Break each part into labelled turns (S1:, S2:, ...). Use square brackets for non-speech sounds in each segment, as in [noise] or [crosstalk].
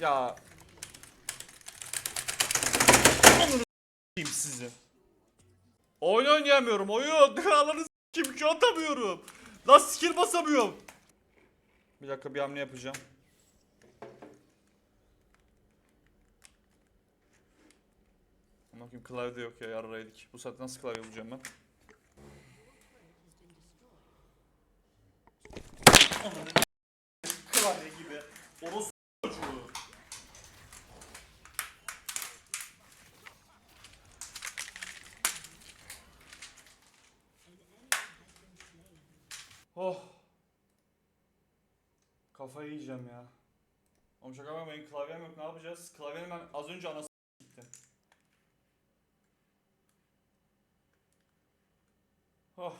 S1: Ya. S**eyim sizi. Oyun oynayamıyorum oyun. Kralını [laughs] s**eyim Q atamıyorum. Lan skill basamıyorum. Bir dakika bir hamle yapacağım. Bakayım klavye yok ya yarraydık. Bu saatte nasıl klavye bulacağım ben? Ananı klavye gibi. Orospu çocuğu. Oh. Kafayı yiyeceğim ya. Oğlum şaka bakmayın klavyem yok ne yapacağız? Klavyenin ben az önce anası gitti. Oh.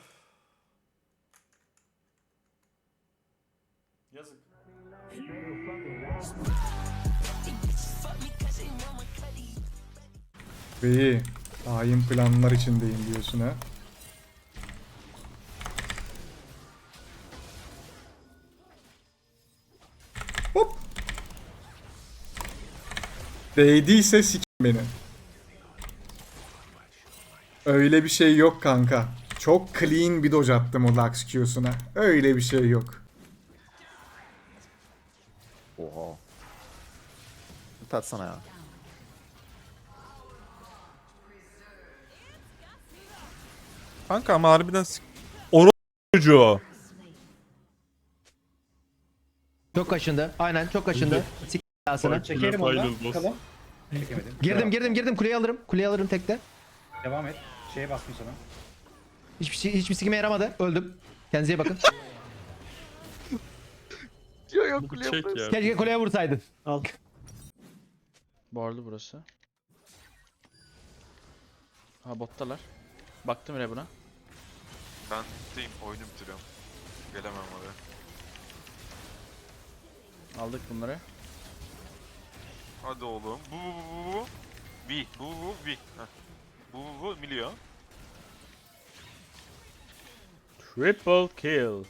S1: Yazık.
S2: İyi. Hain planlar içindeyim diyorsun ha. Değdiyse sik beni. Öyle bir şey yok kanka. Çok clean bir dodge attım o Lux Q'suna. Öyle bir şey yok.
S3: Oha. Bir tatsana ya.
S4: Kanka ama harbiden s- Oro çocuğu.
S5: Çok kaşındı. Aynen çok kaşındı. Sik aslında.
S6: Çekerim ondan. Bakalım. Çekemedim.
S5: Girdim girdim girdim kuleyi alırım. Kuleyi alırım tekte.
S6: Devam et. Şeye bastım sana.
S5: Hiçbir şey hiçbir sikime yaramadı. Öldüm. Kendinize iyi bakın. [laughs]
S4: Çek ya.
S5: Keşke kuleye vursaydın. Al.
S7: Barlı burası. Ha bottalar. Baktım yine buna.
S8: Ben deyim oyunu bitiriyorum. Gelemem oraya.
S7: Aldık bunları.
S8: Hadi oğlum. Bu bu bu bu bu. V. Bu bu bu V. Heh. Bu bu bu milyon.
S4: Triple kill.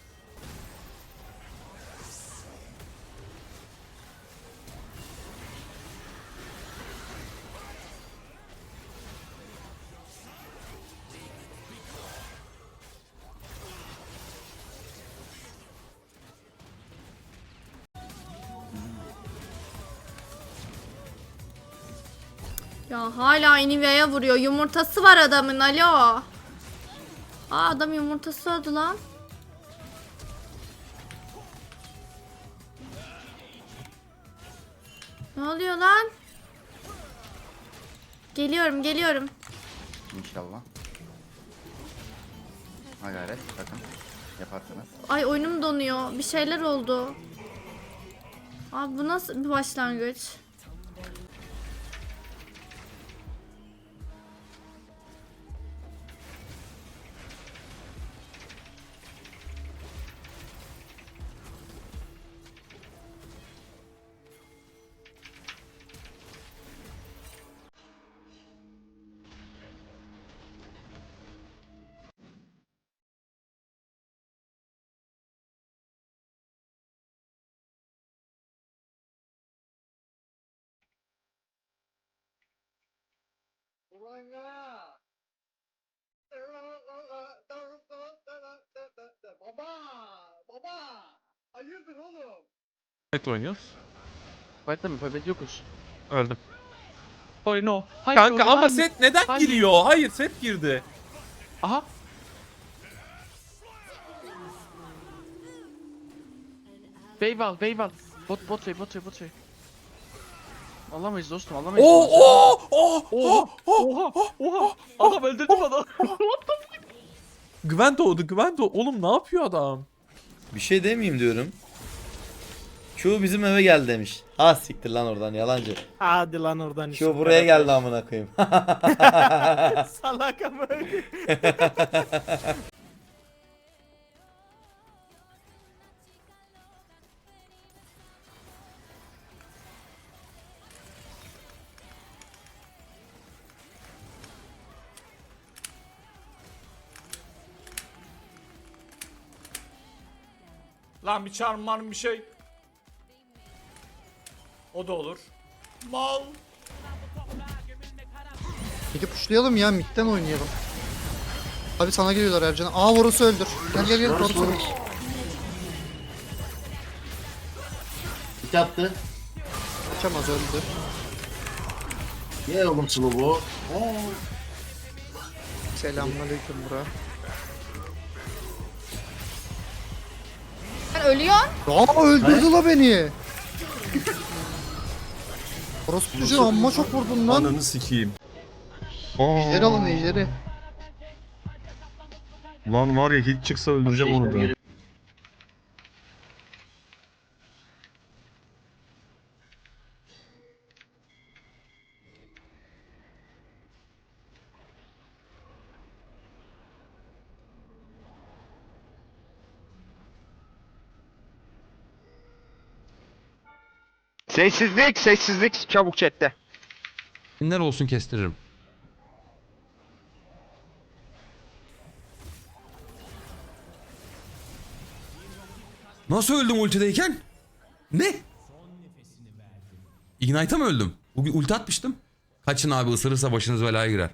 S9: Ya hala Nivea'ya vuruyor. Yumurtası var adamın. Alo. Aa adam yumurtası öldü lan. Ne oluyor lan? Geliyorum, geliyorum.
S3: İnşallah. Ha gayret bakın. Yaparsınız.
S9: Ay oyunum donuyor. Bir şeyler oldu. Abi bu nasıl bir başlangıç?
S4: Evet oynuyoruz.
S7: Fight'ta mı? Fight yokuz.
S4: Öldüm.
S7: Sorry no. Hayır,
S4: Kanka ama
S7: hayır.
S4: set neden
S7: Hayır.
S4: giriyor? Hayır set girdi.
S7: Aha. Wave al, wave al. Bot, bot way, bot way, bot way. Alamayız dostum, alamayız.
S4: Oo oo oo
S7: Oha,
S4: oo.
S7: oha, oha. Adam öldürdüm adamı. [laughs]
S4: Güven doğdu güven doğdu. Oğlum ne yapıyor adam?
S10: Bir şey demeyeyim diyorum. Q bizim eve geldi demiş. Ha siktir lan oradan yalancı.
S6: Hadi lan oradan.
S10: Q buraya geldi amına koyayım. [laughs]
S6: Salak ama. [laughs]
S1: Lan bir çarm var mı bir şey? O da olur. Mal.
S11: Peki pushlayalım ya midden oynayalım. Abi sana geliyorlar Ercan. Aa Varus'u öldür. Gel gel gel Varus'u öldür.
S10: İki attı.
S11: Kaçamaz öldü.
S10: Ye oğlum bu.
S11: Selamünaleyküm bura.
S9: Sen ölüyorsun.
S11: Aa öldürdü la beni. Orospu çocuğu amma çok vurdun lan.
S10: Ananı sikeyim.
S11: Ejderi alın ejderi.
S10: Lan var ya hiç çıksa öldüreceğim onu da.
S7: Sessizlik, sessizlik çabuk chatte.
S4: Günler olsun kestiririm. Nasıl öldüm ultideyken? Ne? Ignite'a mı öldüm? Bugün ulti atmıştım. Kaçın abi ısırırsa başınız belaya girer.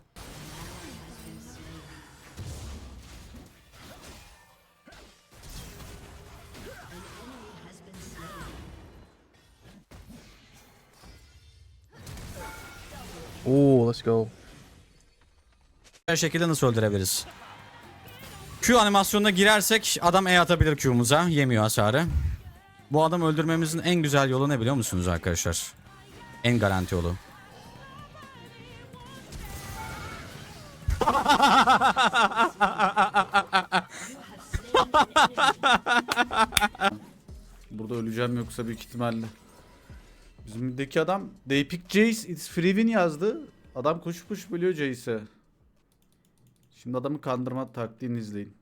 S11: Oo let's go.
S12: Her şekilde nasıl öldürebiliriz? Q animasyonuna girersek adam E atabilir Q'muza. Yemiyor hasarı. Bu adamı öldürmemizin en güzel yolu ne biliyor musunuz arkadaşlar? En garanti yolu.
S13: Burada öleceğim yoksa büyük ihtimalle. Bizimdeki adam they pick Jace it's free win yazdı. Adam kuş kuş bölüyor Jace'e. Şimdi adamı kandırma taktiğini izleyin.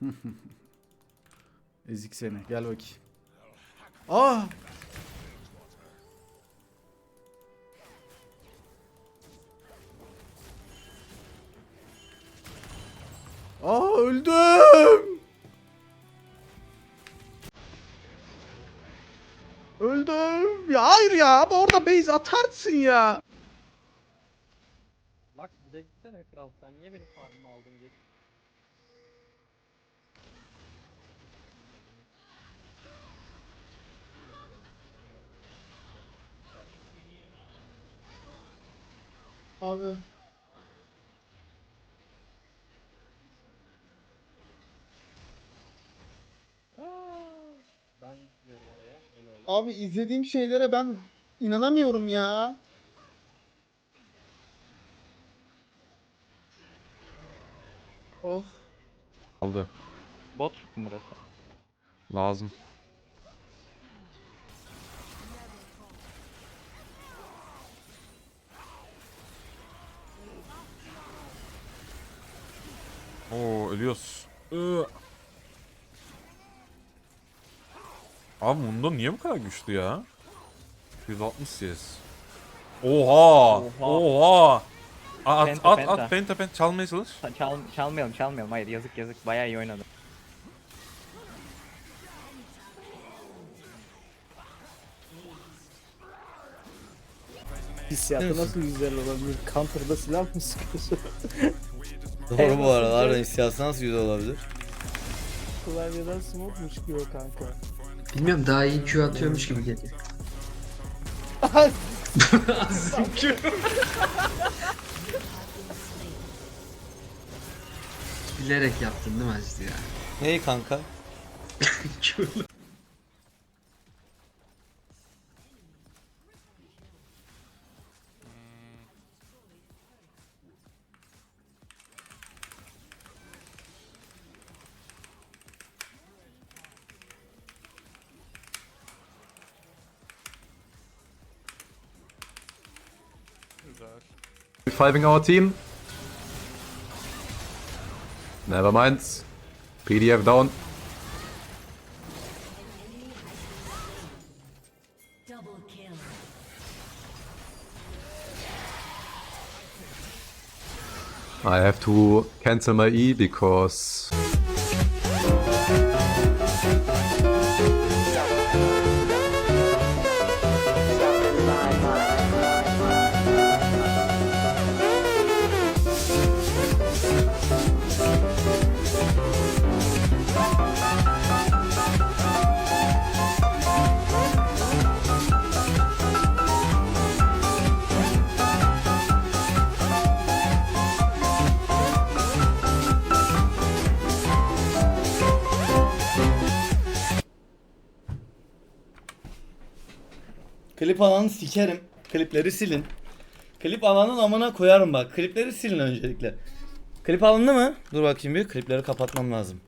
S13: [laughs] Ezik seni. Gel bakayım. Aa! Aa öldüm. Ya ama orada base atarsın ya.
S12: Bak bir de gitsene kral sen niye benim farmımı aldın diye.
S11: Abi. Abi izlediğim şeylere ben inanamıyorum ya. Of.
S4: Aldı.
S7: Bot burası.
S4: Lazım. Oo ölüyoruz. Iı. Abi Mundo niye bu kadar güçlü ya? 160 CS. Oha! Oha! At
S7: Penta,
S4: at
S7: penta.
S4: at penta penta çalmaya çalış.
S7: Çal, çalmayalım çalmayalım hayır yazık yazık bayağı iyi oynadı.
S12: Hissiyatı nasıl güzel olabilir? Counter'da silah mı sıkıyorsun? [laughs]
S10: Doğru bu arada. Harbiden hissiyatı nasıl güzel olabilir?
S12: Klavyeden smoke mu çıkıyor kanka?
S14: Bilmiyorum daha iyi Q atıyormuş gibi geliyor. [laughs] Bilerek yaptın değil mi Aziz ya?
S10: Hey kanka. [laughs]
S14: Reviving our team. Never mind. PDF down. I have to cancel my E because
S10: Klip alanı sikerim. Klipleri silin. Klip alanın amına koyarım bak. Klipleri silin öncelikle. Klip alındı mı? Dur bakayım bir. Klipleri kapatmam lazım.